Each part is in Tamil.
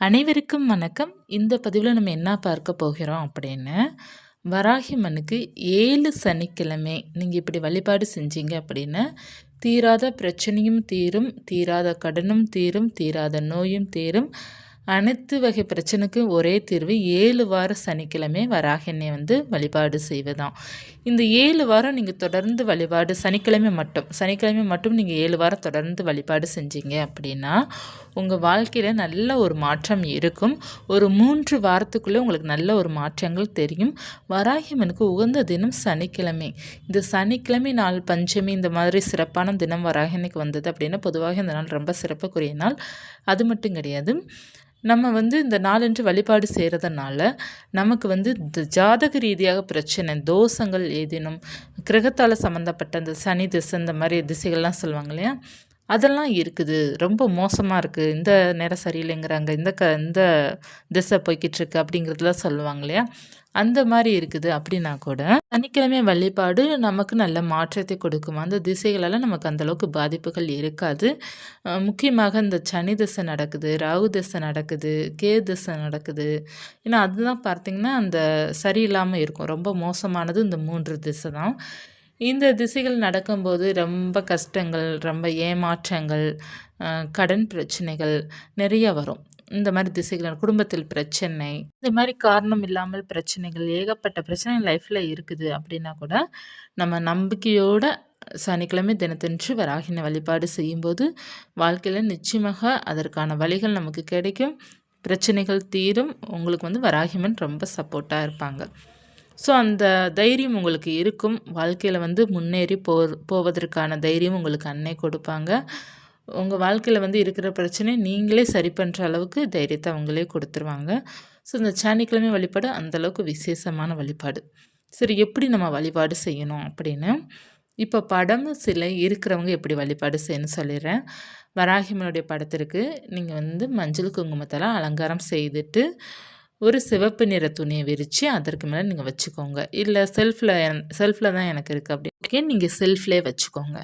அனைவருக்கும் வணக்கம். இந்த பதிவில் நம்ம என்ன பார்க்க போகிறோம் அப்படின்னு வராகிமனுக்கு ஏழு சனிக்கிழமை நீங்கள் இப்படி வழிபாடு செஞ்சீங்க அப்படின்னு தீராத பிரச்சனையும் தீரும் தீராத கடனும் தீரும் தீராத நோயும் தீரும் அனைத்து வகை பிரச்சனைக்கும் ஒரே தீர்வு ஏழு வார சனிக்கிழமை வராகினை வந்து வழிபாடு செய்வதாம் இந்த ஏழு வாரம் நீங்கள் தொடர்ந்து வழிபாடு சனிக்கிழமை மட்டும் சனிக்கிழமை மட்டும் நீங்கள் ஏழு வாரம் தொடர்ந்து வழிபாடு செஞ்சீங்க அப்படின்னா உங்கள் வாழ்க்கையில் நல்ல ஒரு மாற்றம் இருக்கும். ஒரு மூன்று வாரத்துக்குள்ளே உங்களுக்கு நல்ல ஒரு மாற்றங்கள் தெரியும். வராகியம்மனுக்கு உகந்த தினம் சனிக்கிழமை. இந்த சனிக்கிழமை நாள் பஞ்சமி இந்த மாதிரி சிறப்பான தினம் வராகனுக்கு வந்தது அப்படின்னா பொதுவாக இந்த நாள் ரொம்ப சிறப்புக்குரிய நாள். அது மட்டும் கிடையாது. நம்ம வந்து இந்த நாளன்று வழிபாடு செய்கிறதுனால நமக்கு வந்து இந்த ஜாதக ரீதியாக பிரச்சனை தோஷங்கள் ஏதேனும் கிரகத்தால் சம்மந்தப்பட்ட அந்த சனி திசை இந்த மாதிரி திசைகள்லாம் சொல்லுவாங்க இல்லையா? அதெல்லாம் இருக்குது. ரொம்ப மோசமாக இருக்குது இந்த நேரம் சரியில்லைங்கிறாங்க. இந்த க இந்த திசை போய்கிட்டு இருக்கு அப்படிங்கிறதுலாம் சொல்லுவாங்க இல்லையா? அந்த மாதிரி இருக்குது. அப்படின்னா கூட சனிக்கிழமை வழிபாடு நமக்கு நல்ல மாற்றத்தை கொடுக்கும். அந்த திசைகளெல்லாம் நமக்கு அந்தளவுக்கு பாதிப்புகள் இருக்காது. முக்கியமாக இந்த சனி திசை நடக்குது ராகு திசை நடக்குது கே திசை நடக்குது. ஏன்னா அதுதான் பார்த்திங்கன்னா அந்த சரியில்லாமல் இருக்கும். ரொம்ப மோசமானது இந்த மூன்று திசை தான். இந்த திசைகள் நடக்கும்போது ரொம்ப கஷ்டங்கள் ரொம்ப ஏமாற்றங்கள் கடன் பிரச்சனைகள் நிறைய வரும். இந்த மாதிரி திசைகள் குடும்பத்தில் பிரச்சனை இந்த மாதிரி காரணம் இல்லாமல் பிரச்சனைகள் ஏகப்பட்ட பிரச்சனை லைஃப்பில் இருக்குது அப்படின்னா கூட நம்ம நம்பிக்கையோட சனிக்கிழமை தினத்தன்று வராகின வழிபாடு செய்யும்போது வாழ்க்கையில் நிச்சயமாக அதற்கான வழிகள் நமக்கு கிடைக்கும். பிரச்சனைகள் தீரும். உங்களுக்கு வந்து வராகிமன் ரொம்ப சப்போர்ட்டாக இருப்பாங்க. ஸோ அந்த தைரியம் உங்களுக்கு இருக்கும். வாழ்க்கையில் வந்து முன்னேறி போ போவதற்கான தைரியம் உங்களுக்கு அன்னை கொடுப்பாங்க. உங்கள் வாழ்க்கையில் வந்து இருக்கிற பிரச்சனை நீங்களே சரி பண்ணுற அளவுக்கு தைரியத்தை அவங்களே கொடுத்துருவாங்க. ஸோ இந்த சனிக்கிழமை வழிபாடு அந்தளவுக்கு விசேஷமான வழிபாடு. சரி எப்படி நம்ம வழிபாடு செய்யணும் அப்படின்னு? இப்போ படம் சிலை இருக்கிறவங்க எப்படி வழிபாடு செய்யணும்னு சொல்லிடுறேன். வராகிமனுடைய படத்திற்கு நீங்கள் வந்து மஞ்சள் குங்குமத்தெல்லாம் அலங்காரம் செய்துட்டு ஒரு சிவப்பு நிற துணியை விரித்து அதற்கு மேலே நீங்கள் வச்சுக்கோங்க. இல்லை செல்ஃபில் செல்ஃபில் தான் எனக்கு இருக்குது அப்படி. ஓகே நீங்கள் செல்ஃப்லேயே வச்சுக்கோங்க.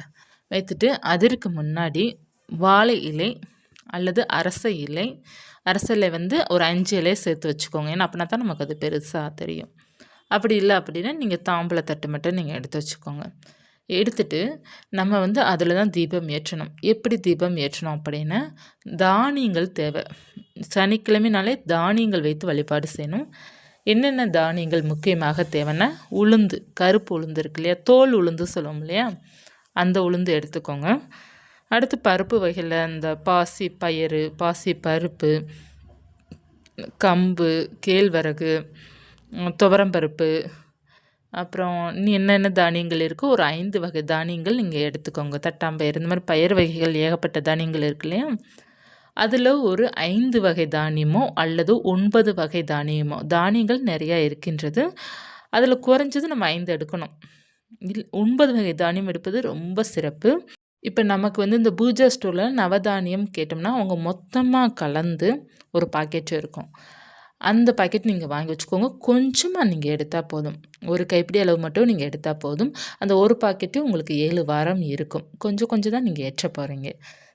வைத்துட்டு அதற்கு முன்னாடி வாழை இலை அல்லது அரச இலை அரசலை வந்து ஒரு அஞ்சு இலையை சேர்த்து வச்சுக்கோங்க. ஏன்னா அப்படின்னா தான் நமக்கு அது பெருசாக தெரியும். அப்படி இல்லை அப்படின்னா நீங்கள் தாம்பளை தட்டு மட்டும் நீங்கள் எடுத்து வச்சுக்கோங்க. எடுத்துட்டு நம்ம வந்து அதில் தான் தீபம் ஏற்றணும். எப்படி தீபம் ஏற்றணும் அப்படின்னா தானியங்கள் தேவை. சனிக்கிழமைனாலே தானியங்கள் வைத்து வழிபாடு செய்யணும். என்னென்ன தானியங்கள் முக்கியமாக தேவைன்னா உளுந்து கருப்பு உளுந்து இருக்கு இல்லையா? தோல் உளுந்து சொல்லுவோம் இல்லையா? அந்த உளுந்து எடுத்துக்கோங்க. அடுத்து பருப்பு வகையில் இந்த பாசி பயிறு பாசி பருப்பு கம்பு கேழ்வரகு துவரம்பருப்பு அப்புறம் நீ என்னென்ன தானியங்கள் இருக்கோ? ஒரு ஐந்து வகை தானியங்கள் நீங்கள் எடுத்துக்கோங்க. தட்டாம்பயிர் இந்த மாதிரி பயிர் வகைகள் ஏகப்பட்ட தானியங்கள் இருக்கு இல்லையா? அதில் ஒரு ஐந்து வகை தானியமோ அல்லது ஒன்பது வகை தானியமோ தானியங்கள் நிறையா இருக்கின்றது. அதில் குறைஞ்சது நம்ம ஐந்து எடுக்கணும். இல் ஒன்பது வகை தானியம் எடுப்பது ரொம்ப சிறப்பு. இப்போ நமக்கு வந்து இந்த பூஜா ஸ்டோரில் நவதானியம் கேட்டோம்னா அவங்க மொத்தமாக கலந்து ஒரு பாக்கெட் இருக்கும். அந்த பாக்கெட் நீங்கள் வாங்கி வச்சுக்கோங்க. கொஞ்சமாக நீங்கள் எடுத்தால் போதும். ஒரு கைப்பிடி அளவு மட்டும் நீங்கள் எடுத்தால் போதும். அந்த ஒரு பாக்கெட்டு உங்களுக்கு ஏழு வாரம் இருக்கும். கொஞ்சம் கொஞ்சம் தான் நீங்கள் ஏற்ற போகிறீங்க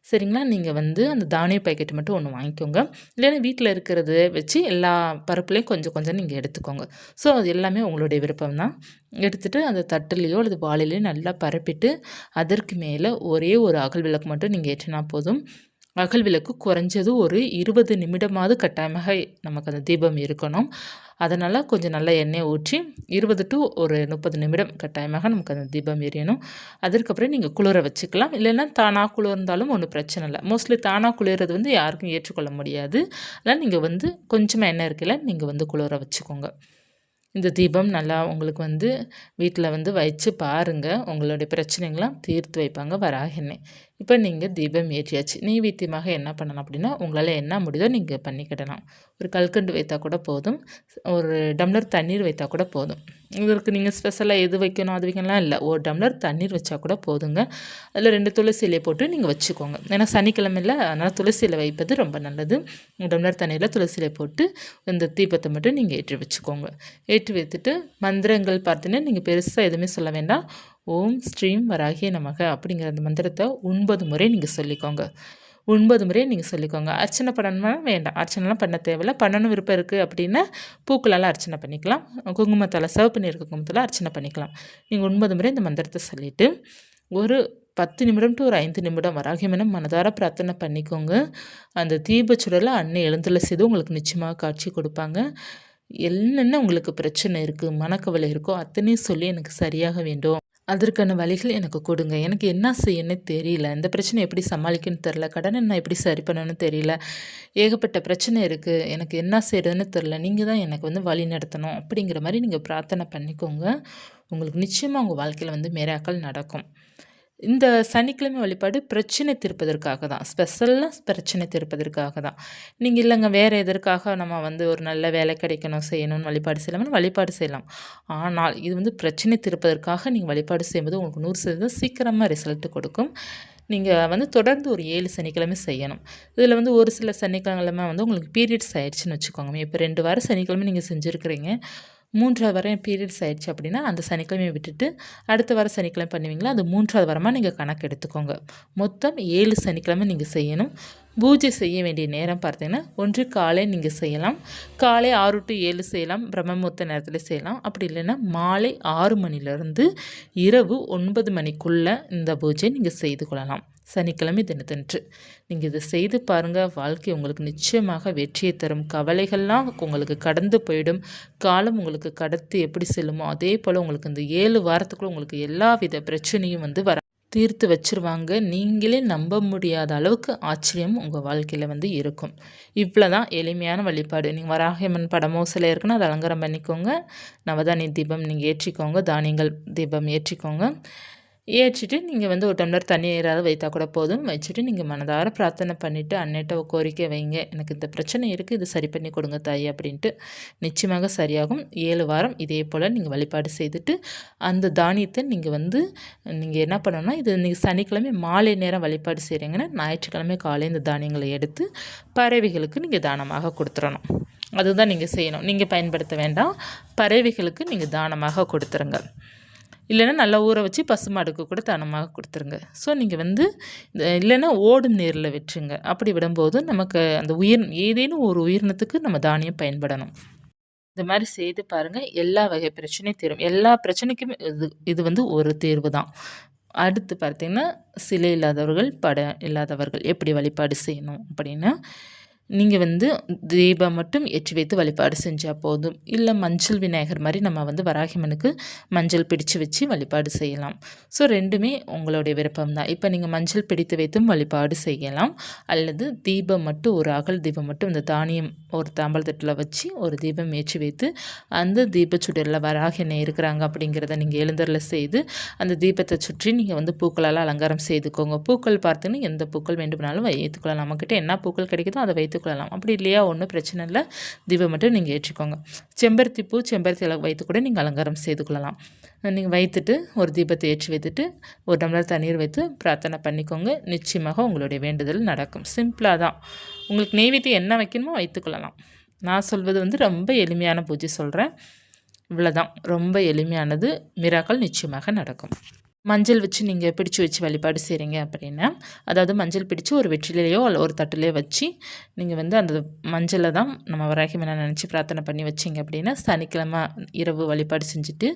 சரிங்களா? நீங்கள் வந்து அந்த தானிய பாக்கெட் மட்டும் ஒன்று வாங்கிக்கோங்க. இல்லைன்னா வீட்டில் இருக்கிறத வச்சு எல்லா பருப்புலையும் கொஞ்சம் கொஞ்சம் நீங்கள் எடுத்துக்கோங்க. ஸோ அது எல்லாமே உங்களுடைய விருப்பம் தான். எடுத்துகிட்டு அந்த தட்டுலேயோ அல்லது வாளிலையோ நல்லா பரப்பிட்டு அதற்கு மேலே ஒரே ஒரு அகல் விளக்கு மட்டும் நீங்கள் ஏற்றினா போதும். அகல் விளக்கு குறைஞ்சது ஒரு இருபது நிமிடமாவது கட்டாயமாக நமக்கு அந்த தீபம் இருக்கணும். அதனால் கொஞ்சம் நல்ல எண்ணெய் ஊற்றி இருபது டு ஒரு முப்பது நிமிடம் கட்டாயமாக நமக்கு அந்த தீபம் எரியணும். அதற்கப்புறம் நீங்கள் குளிர வச்சுக்கலாம். இல்லைன்னா தானாக குளிர்ந்தாலும் ஒன்றும் பிரச்சனை இல்லை. மோஸ்ட்லி தானாக குளிர்றது வந்து யாருக்கும் ஏற்றுக்கொள்ள முடியாது. அதனால் நீங்கள் வந்து கொஞ்சமாக எண்ணெய் இருக்கல நீங்கள் வந்து குளிர வச்சுக்கோங்க. இந்த தீபம் நல்லா உங்களுக்கு வந்து வீட்டில் வந்து வச்சு பாருங்கள் உங்களுடைய பிரச்சனைகள்லாம் தீர்த்து வைப்பாங்க. வராகினேன் இப்போ நீங்கள் தீபம் ஏற்றியாச்சு. நெய்வேத்தியமாக என்ன பண்ணணும் அப்படின்னா உங்களால் என்ன முடியுதோ நீங்கள் பண்ணிக்கிடலாம். ஒரு கல்கண்டு வைத்தா கூட போதும். ஒரு டம்ளர் தண்ணீர் வைத்தா கூட போதும். இதற்கு நீங்கள் ஸ்பெஷலாக எது வைக்கணும் அது வைக்கலாம் இல்லை. ஒரு டம்ளர் தண்ணீர் வச்சா கூட போதுங்க. அதில் ரெண்டு துளசி இலையை போட்டு நீங்கள் வச்சுக்கோங்க. ஏன்னா சனிக்கிழமையில் அதனால் துளசி இலை வைப்பது ரொம்ப நல்லது. டம்ளர் தண்ணீரில் துளசி இலை போட்டு இந்த தீபத்தை மட்டும் நீங்கள் ஏற்றி வச்சுக்கோங்க. ஏற்றி வைத்துட்டு மந்திரங்கள் பார்த்தீங்கன்னா நீங்கள் பெருசாக எதுவுமே சொல்ல வேண்டாம். ஓம் ஸ்ரீம் வராகிய நமக அப்படிங்கிற அந்த மந்திரத்தை ஒன்பது முறை நீங்கள் சொல்லிக்கோங்க. ஒன்பது முறை நீங்கள் சொல்லிக்கோங்க. அர்ச்சனை பண்ணணுமா? வேண்டாம். அர்ச்சனைலாம் பண்ண தேவையில்லை. பண்ணணும் விருப்பம் இருக்குது அப்படின்னா பூக்களால் அர்ச்சனை பண்ணிக்கலாம். குங்குமத்தால் சிவப்பு நீர் குங்குமத்தில் அர்ச்சனை பண்ணிக்கலாம். நீங்கள் ஒன்பது முறை இந்த மந்திரத்தை சொல்லிவிட்டு ஒரு பத்து நிமிடம் டு ஒரு ஐந்து நிமிடம் வராகியமனம் மனதார பிரார்த்தனை பண்ணிக்கோங்க. அந்த தீபச்சுடலை அன்னை எழுந்துள்ள செய்து உங்களுக்கு நிச்சயமாக காட்சி கொடுப்பாங்க. என்னென்ன உங்களுக்கு பிரச்சனை இருக்குது மனக்கவலை இருக்கோ அத்தனையும் சொல்லி எனக்கு சரியாக வேண்டும். அதற்கான வழிகள் எனக்கு கொடுங்க. எனக்கு என்ன செய்யணும்னு தெரியல. இந்த பிரச்சனை எப்படி சமாளிக்கணும்னு தெரில கடனை நான் எப்படி சரி பண்ணணும்னு தெரியல. ஏகப்பட்ட பிரச்சனை இருக்குது எனக்கு என்ன செய்கிறதுன்னு தெரில நீங்கள் தான் எனக்கு வந்து வழி நடத்தணும். அப்படிங்கிற மாதிரி நீங்கள் பிரார்த்தனை பண்ணிக்கோங்க. உங்களுக்கு நிச்சயமாக உங்கள் வாழ்க்கையில் வந்து மேராக்கள் நடக்கும். இந்த சனிக்கிழமை வழிபாடு பிரச்சனை தீர்ப்பதற்காக தான். ஸ்பெஷலாக பிரச்சனை தீர்ப்பதற்காக தான். நீங்கள் இல்லைங்க வேறு எதற்காக நம்ம வந்து ஒரு நல்ல வேலை கிடைக்கணும் செய்யணும்னு வழிபாடு செய்யலாம்னு வழிபாடு செய்யலாம். ஆனால் இது வந்து பிரச்சனை தீர்ப்பதற்காக நீங்கள் வழிபாடு செய்யும்போது உங்களுக்கு நூறு சதவீதம் சீக்கிரமாக ரிசல்ட் கொடுக்கும். நீங்கள் வந்து தொடர்ந்து ஒரு ஏழு சனிக்கிழமை செய்யணும். இதில் வந்து ஒரு சில சனிக்கிழமை வந்து உங்களுக்கு பீரியட்ஸ் ஆயிடுச்சுன்னு வச்சுக்கோங்க. இப்போ ரெண்டு வாரம் சனிக்கிழமை நீங்கள் செஞ்சுருக்கிறீங்க. மூன்றாவது வாரம் பீரியட்ஸ் ஆயிடுச்சு அப்படின்னா அந்த சனிக்கிழமையை விட்டுட்டு அடுத்த வாரம் சனிக்கிழமை பண்ணுவீங்களா? அது மூன்றாவது வாரமாக நீங்கள் கணக்கு எடுத்துக்கோங்க. மொத்தம் ஏழு சனிக்கிழமை நீங்கள் செய்யணும். பூஜை செய்ய வேண்டிய நேரம் பார்த்தீங்கன்னா ஒன்று காலை நீங்கள் செய்யலாம். காலை ஆறு டு ஏழு செய்யலாம். பிரம்மமுத்த நேரத்தில் செய்யலாம். அப்படி இல்லைன்னா மாலை ஆறு மணிலேருந்து இரவு ஒன்பது மணிக்குள்ளே இந்த பூஜை நீங்கள் செய்து கொள்ளலாம். சனிக்கிழமை தினத்தன்று. நீங்கள் இதை செய்து பாருங்கள் வாழ்க்கை உங்களுக்கு நிச்சயமாக வெற்றியை தரும். கவலைகள்லாம் உங்களுக்கு கடந்து போயிடும். காலம் உங்களுக்கு கடத்து எப்படி செல்லுமோ அதே போல் உங்களுக்கு இந்த ஏழு வாரத்துக்குள்ள உங்களுக்கு எல்லா வித பிரச்சனையும் வந்து வர தீர்த்து வச்சுருவாங்க. நீங்களே நம்ப முடியாத அளவுக்கு ஆச்சரியம் உங்கள் வாழ்க்கையில் வந்து இருக்கும். இவ்வளோ தான் எளிமையான வழிபாடு. நீங்கள் வராகியம்மன் படமோ சில இருக்குன்னா அதை அலங்காரம் பண்ணிக்கோங்க. நவதானிய தீபம் நீங்கள் ஏற்றிக்கோங்க. தானியங்கள் தீபம் ஏற்றிக்கோங்க. ஏற்றிட்டு நீங்கள் வந்து ஒரு டம்ளர் தண்ணி ஏறாத வைத்தா கூட போதும். வச்சுட்டு நீங்கள் மனதார பிரார்த்தனை பண்ணிவிட்டு அன்னைட்ட கோரிக்கை வைங்க. எனக்கு இந்த பிரச்சனை இருக்குது இது சரி பண்ணி கொடுங்க தாய் அப்படின்ட்டு நிச்சயமாக சரியாகும். ஏழு வாரம் இதே போல் நீங்கள் வழிபாடு செய்துட்டு அந்த தானியத்தை நீங்கள் வந்து நீங்கள் என்ன பண்ணணும்னா இது நீங்கள் சனிக்கிழமை மாலை நேரம் வழிபாடு செய்கிறீங்கன்னா ஞாயிற்றுக்கிழமை காலை இந்த தானியங்களை எடுத்து பறவைகளுக்கு நீங்கள் தானமாக கொடுத்துடணும் அதுதான் நீங்கள் செய்யணும். நீங்கள் பயன்படுத்த வேண்டாம். பறவைகளுக்கு நீங்கள் தானமாக கொடுத்துருங்க. இல்லைன்னா நல்லா ஊற வச்சு பசுமாடுக்கு கூட தனமாக கொடுத்துருங்க. ஸோ நீங்கள் வந்து இல்லைன்னா ஓடும் நீரில் விட்டுருங்க. அப்படி விடும்போது நமக்கு அந்த உயிர் ஏதேனும் ஒரு உயிரினத்துக்கு நம்ம தானியம் பயன்படணும். இந்த மாதிரி செய்து பாருங்கள் எல்லா வகை பிரச்சனையும் தீரும். எல்லா பிரச்சனைக்குமே இது இது வந்து ஒரு தீர்வு தான். அடுத்து பார்த்திங்கன்னா சிலை இல்லாதவர்கள் படம் இல்லாதவர்கள் எப்படி வழிபாடு செய்யணும் அப்படின்னா நீங்கள் வந்து தீபம் மட்டும் ஏற்றி வைத்து வழிபாடு செஞ்சால் போதும். இல்லை மஞ்சள் விநாயகர் மாதிரி நம்ம வந்து வராகிமனுக்கு மஞ்சள் பிடிச்சு வச்சு வழிபாடு செய்யலாம். ஸோ ரெண்டுமே உங்களுடைய விருப்பம் தான் இப்போ நீங்கள் மஞ்சள் பிடித்து வைத்தும் வழிபாடு செய்யலாம். அல்லது தீபம் மட்டும் ஒரு அகல் தீபம் மட்டும் இந்த தானியம் ஒரு தாம்பல் தட்டில் வச்சு ஒரு தீபம் ஏற்றி வைத்து அந்த தீபச்சுடரில் வராகினை இருக்கிறாங்க அப்படிங்கிறத நீங்கள் எழுந்தரில் செய்து அந்த தீபத்தை சுற்றி நீங்கள் வந்து பூக்களால் அலங்காரம் செய்துக்கோங்க. பூக்கள் பார்த்துன்னு எந்த பூக்கள் வேண்டுமானாலும் வைத்துக்கொள்ளலாம். நம்மக்கிட்ட என்ன பூக்கள் கிடைக்குதோ அதை வைத்து வைத்துக்கொள்ளலாம் அப்படி இல்லையா? ஒன்றும் பிரச்சனை இல்லை. தீபம் மட்டும் நீங்கள் ஏற்றிக்கோங்க. செம்பருத்தி பூ செம்பருத்தி இலை வைத்து கூட நீங்கள் அலங்காரம் செய்து கொள்ளலாம். நீங்கள் வைத்துட்டு ஒரு தீபத்தை ஏற்றி வைத்துட்டு ஒரு டம்ளர் தண்ணீர் வைத்து பிரார்த்தனை பண்ணிக்கோங்க. நிச்சயமாக உங்களுடைய வேண்டுதல் நடக்கும். சிம்பிளாக தான். உங்களுக்கு நெய்வேத்தியம் என்ன வைக்கணுமோ வைத்துக்கொள்ளலாம் நான் சொல்வது வந்து ரொம்ப எளிமையான பூஜை சொல்கிறேன் இவ்வளோதான் ரொம்ப எளிமையானது. மிராக்கள் நிச்சயமாக நடக்கும். மஞ்சள் வச்சு நீங்கள் பிடிச்சி வச்சு வழிபாடு செய்கிறீங்க அப்படின்னா அதாவது மஞ்சள் பிடிச்சி ஒரு வெற்றிலையோ அல்ல ஒரு தட்டிலையோ வச்சு நீங்கள் வந்து அந்த மஞ்சளை தான் நம்ம வராகி மேலே நினச்சி பிரார்த்தனை பண்ணி வச்சிங்க அப்படின்னா சனிக்கிழமை இரவு வழிபாடு செஞ்சுட்டு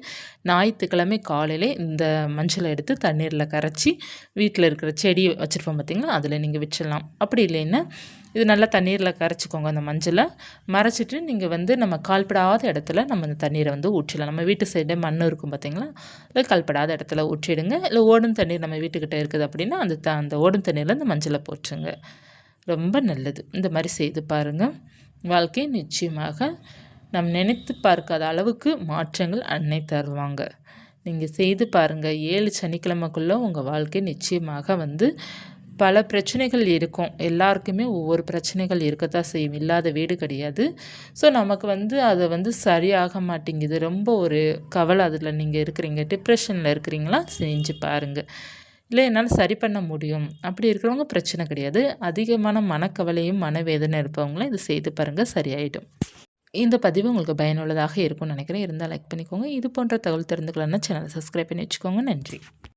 ஞாயிற்றுக்கிழமை காலையில் இந்த மஞ்சளை எடுத்து தண்ணீரில் கரைச்சி வீட்டில் இருக்கிற செடி வச்சுருப்போம் பார்த்திங்களா அதில் நீங்கள் வச்சிடலாம். அப்படி இல்லைன்னா இது நல்லா தண்ணீரில் கரைச்சிக்கோங்க அந்த மஞ்சளை. மறைச்சிட்டு நீங்கள் வந்து நம்ம கால்படாத இடத்துல நம்ம இந்த தண்ணீரை வந்து ஊற்றிடலாம். நம்ம வீட்டு சைடு மண் இருக்கும் பார்த்தீங்களா இல்லை கால்படாத இடத்துல ஊற்றிடுங்க. இல்லை ஓடும் தண்ணீர் நம்ம வீட்டுக்கிட்ட இருக்குது அப்படின்னா அந்த த அந்த ஓடும் தண்ணீரில் அந்த மஞ்சளை போட்டுருங்க ரொம்ப நல்லது. இந்த மாதிரி செய்து பாருங்கள் வாழ்க்கை நிச்சயமாக நம் நினைத்து பார்க்காத அளவுக்கு மாற்றங்கள் அன்னை தருவாங்க. நீங்கள் செய்து பாருங்கள் ஏழு சனிக்கிழமைக்குள்ளே உங்கள் வாழ்க்கை நிச்சயமாக வந்து பல பிரச்சனைகள் இருக்கும். எல்லாருக்குமே ஒவ்வொரு பிரச்சனைகள் இருக்கத்தான் செய்யும். இல்லாத வீடு கிடையாது. ஸோ நமக்கு வந்து அதை வந்து சரியாக மாட்டேங்குது. ரொம்ப ஒரு கவலை அதில் நீங்கள் இருக்கிறீங்க. டிப்ரெஷனில் இருக்கிறீங்களா? செஞ்சு பாருங்கள் இல்லை என்னால் சரி பண்ண முடியும். அப்படி இருக்கிறவங்க பிரச்சனை கிடையாது. அதிகமான மனக்கவலையும் மனவேதனை இருப்பவங்களும் இது செய்து பாருங்கள் சரியாயிடும். இந்த பதிவு உங்களுக்கு பயனுள்ளதாக இருக்கும்னு நினைக்கிறேன். இருந்தால் லைக் பண்ணிக்கோங்க. இது போன்ற தகவல் தெரிந்துக்கலன்னா சேனலை சப்ஸ்கிரைப் பண்ணி வச்சுக்கோங்க. நன்றி.